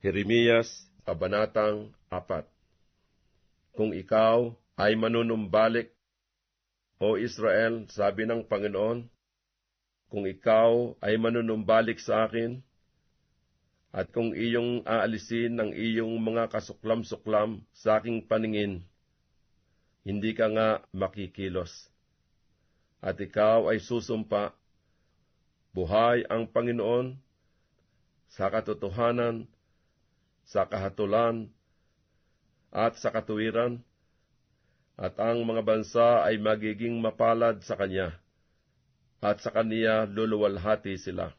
Jeremias, Kabanatang 4 Kung ikaw ay manunumbalik, O Israel, sabi ng Panginoon, kung ikaw ay manunumbalik sa akin, at kung iyong aalisin ang iyong mga kasuklam-suklam sa aking paningin, hindi ka nga makikilos. At ikaw ay susumpa, buhay ang Panginoon, sa katotohanan, sa kahatulan, at sa katuwiran, at ang mga bansa ay magiging mapalad sa Kanya, at sa Kaniya luluwalhati sila.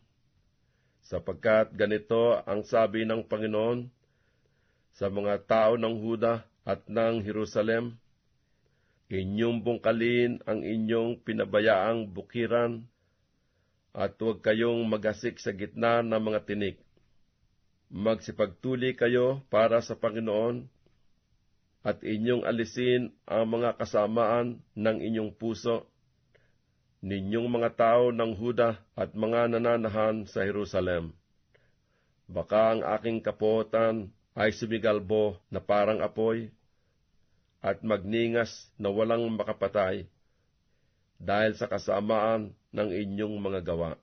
Sapagkat ganito ang sabi ng Panginoon sa mga tao ng Huda at ng Jerusalem, Inyong bungkalin ang inyong pinabayaang bukiran, at huwag kayong magasik sa gitna ng mga tinik. Magsipagtuli kayo para sa Panginoon at inyong alisin ang mga kasamaan ng inyong puso, ninyong mga tao ng Huda at mga nananahan sa Jerusalem. Baka ang aking kapotan ay sumigalbo na parang apoy, at magningas na walang makapatay, dahil sa kasamaan ng inyong mga gawa.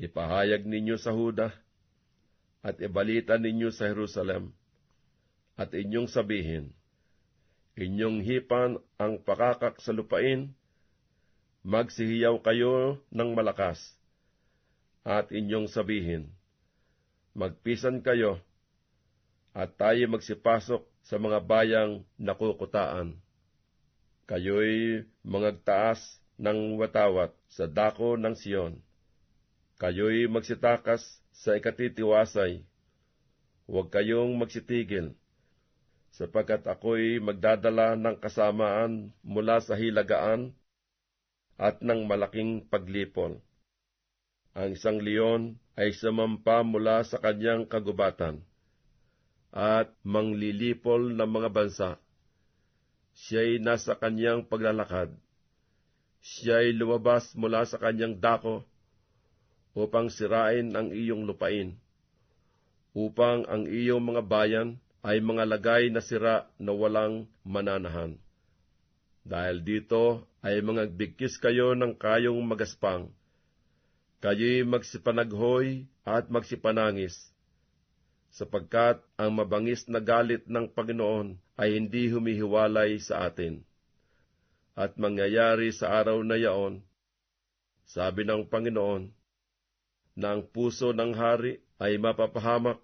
Ipahayag ninyo sa Huda, at ibalita ninyo sa Jerusalem, at inyong sabihin, inyong hipan ang pakakak sa lupain, magsihiyaw kayo ng malakas, at inyong sabihin, magpisan kayo, at tayo magsipasok sa mga bayang nakukutaan. Kayo'y mangagtaas ng watawat sa dako ng Siyon. Kayo'y magsitakas sa ikatitiwasay. Huwag kayong magsitigil, sapagkat ako'y magdadala ng kasamaan mula sa hilagaan at ng malaking paglipol. Ang isang leon ay sumampa mula sa kanyang kagubatan at manglilipol ng mga bansa. Siya'y nasa kanyang paglalakad. Siya'y lumabas mula sa kanyang dako upang sirain ang iyong lupain, upang ang iyong mga bayan ay mga lagay na sira na walang mananahan. Dahil dito ay mga bigkis kayo ng kayong magaspang. Kayo'y magsipanaghoy at magsipanangis sapagkat ang mabangis na galit ng Panginoon ay hindi humihiwalay sa atin. At mangyayari sa araw na yaon, sabi ng Panginoon, na ang puso ng hari ay mapapahamak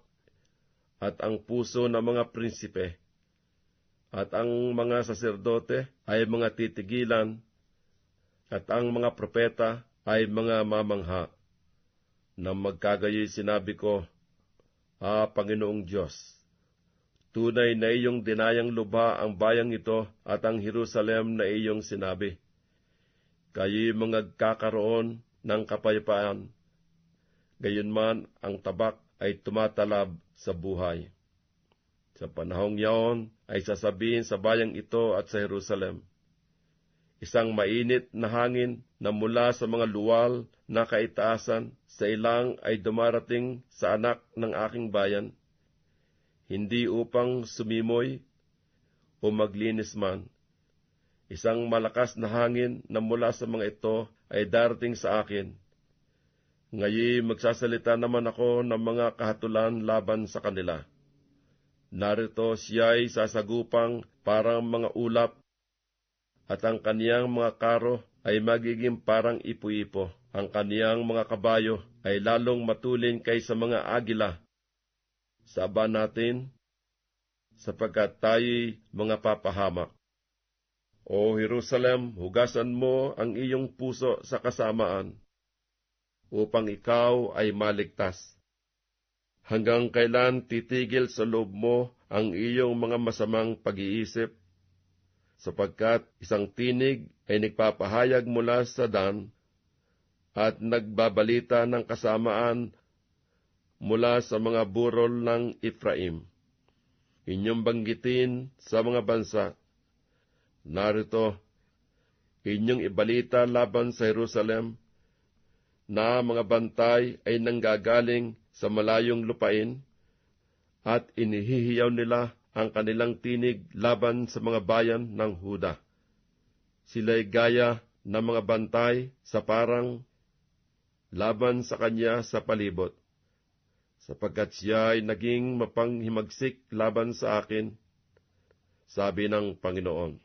at ang puso ng mga prinsipe at ang mga saserdote ay mga titigilan at ang mga propeta ay mga mamangha. Nang magkagayoy sinabi ko, Ah, Panginoong Diyos, tunay na iyong dinayang lubha ang bayang ito at ang Jerusalem na iyong sinabi. Kayo'y magkakaroon ng kapayapaan. Gayunman, ang tabak ay tumatalab sa buhay. Sa panahong yaon ay sasabihin sa bayang ito at sa Jerusalem, isang mainit na hangin na mula sa mga luwal na kaitaasan sa ilang ay dumarating sa anak ng aking bayan, hindi upang sumimoy o maglinis man. Isang malakas na hangin na mula sa mga ito ay darating sa akin. Ngayon magsasalita naman ako ng mga kahatulan laban sa kanila. Narito siya'y sasagupang parang mga ulap at ang kaniyang mga karo ay magiging parang ipo-ipo. Ang kaniyang mga kabayo ay lalong matulin kaysa mga agila. Saba natin, sapagkat tayo'y mga papahamak. O Jerusalem, hugasan mo ang iyong puso sa kasamaan, upang ikaw ay maligtas. Hanggang kailan titigil sa loob mo ang iyong mga masamang pag-iisip? sapagkat isang tinig ay nagpapahayag mula sa Dan at nagbabalita ng kasamaan mula sa mga burol ng Ephraim. Inyong banggitin sa mga bansa. Narito, inyong ibalita laban sa Jerusalem na mga bantay ay nanggagaling sa malayong lupain at inihihiyaw nila ang kanilang tinig laban sa mga bayan ng Huda. Sila'y gaya ng mga bantay sa parang laban sa kanya sa palibot, sapagkat siya ay naging mapanghimagsik laban sa akin, sabi ng Panginoon.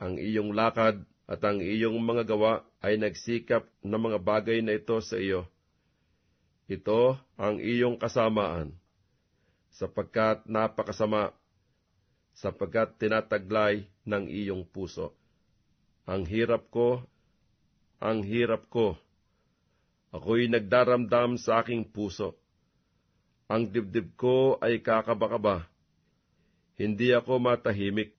Ang iyong lakad at ang iyong mga gawa ay nagsikap ng mga bagay na ito sa iyo. Ito ang iyong kasamaan, sapagkat napakasama, sapagkat tinataglay ng iyong puso. Ang hirap ko, ang hirap ko, ako'y nagdaramdam sa aking puso. Ang dibdib ko ay kakabakaba. Hindi ako matahimik,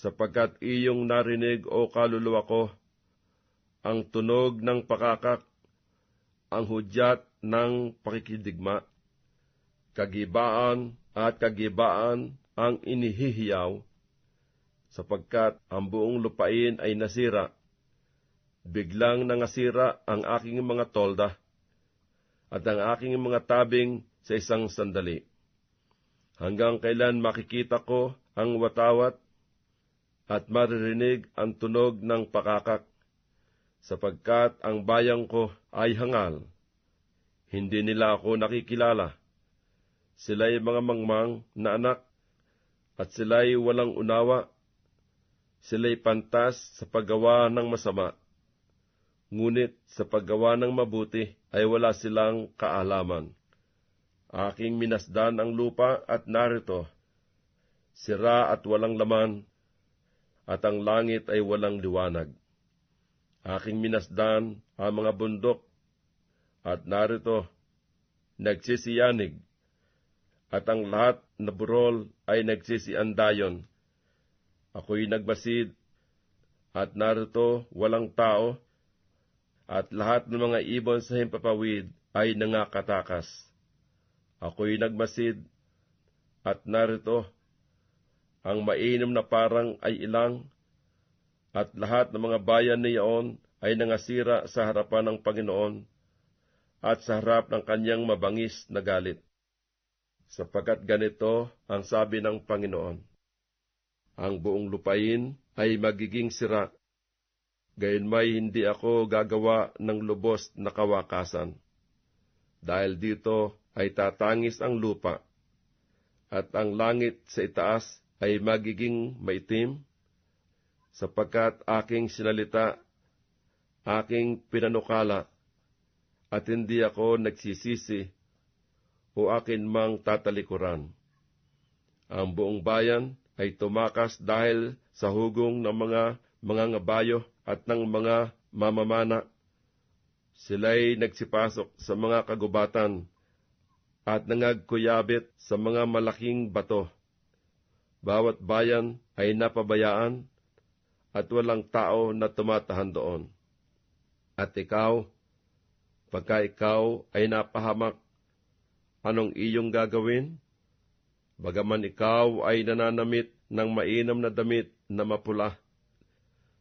sapagkat iyong narinig o kaluluwa ko, ang tunog ng pakakak, ang hudyat ng pakikidigma, kagibaan at kagibaan ang inihihiyaw, sapagkat ang buong lupain ay nasira. Biglang nangasira ang aking mga tolda, at ang aking mga tabing sa isang sandali. Hanggang kailan makikita ko ang watawat at maririnig ang tunog ng pakakak, sapagkat ang bayang ko ay hangal. Hindi nila ako nakikilala. Sila'y mga mangmang na anak, at sila'y walang unawa. Sila'y pantas sa paggawa ng masama. Ngunit sa paggawa ng mabuti ay wala silang kaalaman. Aking minasdan ang lupa at narito, sira at walang laman, at ang langit ay walang liwanag. Aking minasdan ang mga bundok, at narito, nagsisiyanig, at ang lahat na burol ay nagsisiandayon. Ako'y nagbasid, at narito walang tao, at lahat ng mga ibon sa himpapawid ay nangakatakas. Ako'y nagmasid, at narito, ang mainom na parang ay ilang, at lahat ng mga bayan niyaon ay nangasira sa harapan ng Panginoon, at sa harap ng kanyang mabangis na galit. Sapagkat ganito ang sabi ng Panginoon, ang buong lupain ay magiging sira, gayon may hindi ako gagawa ng lubos na kawakasan. Dahil dito ay tatangis ang lupa, at ang langit sa itaas ay magiging maitim, sapagkat aking sinalita, aking pinanukala, at hindi ako nagsisisi o akin mang tatalikuran. Ang buong bayan ay tumakas dahil sa hugong ng mga mga ngabayo at ng mga mamamana. Sila'y nagsipasok sa mga kagubatan at nangagkuyabit sa mga malaking bato. Bawat bayan ay napabayaan at walang tao na tumatahan doon. At ikaw, pagka ikaw ay napahamak, anong iyong gagawin? Bagaman ikaw ay nananamit ng mainam na damit na mapula,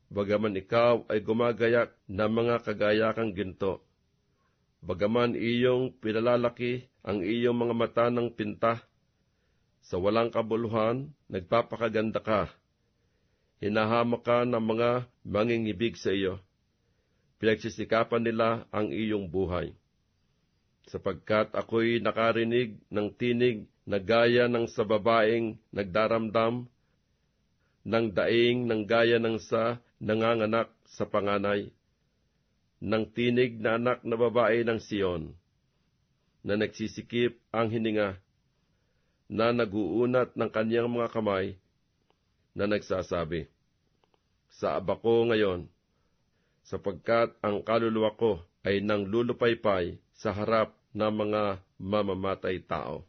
bagaman ikaw ay gumagayak ng mga kagayakang ginto, bagaman iyong pinalalaki ang iyong mga mata ng pinta, sa walang kabuluhan, nagpapakaganda ka, hinahama ka ng mga mangingibig sa iyo, pinagsisikapan nila ang iyong buhay. Sapagkat ako'y nakarinig ng tinig na gaya ng sa babaeng nagdaramdam, ng daing ng gaya ng sa nanganganak sa panganay, ng tinig na anak na babae ng Siyon, na nagsisikip ang hininga, na naguunat ng kanyang mga kamay, na nagsasabi, Sa aba ngayon, sapagkat ang kaluluwa ko ay nang lulupaypay sa harap ng mga mamamatay tao.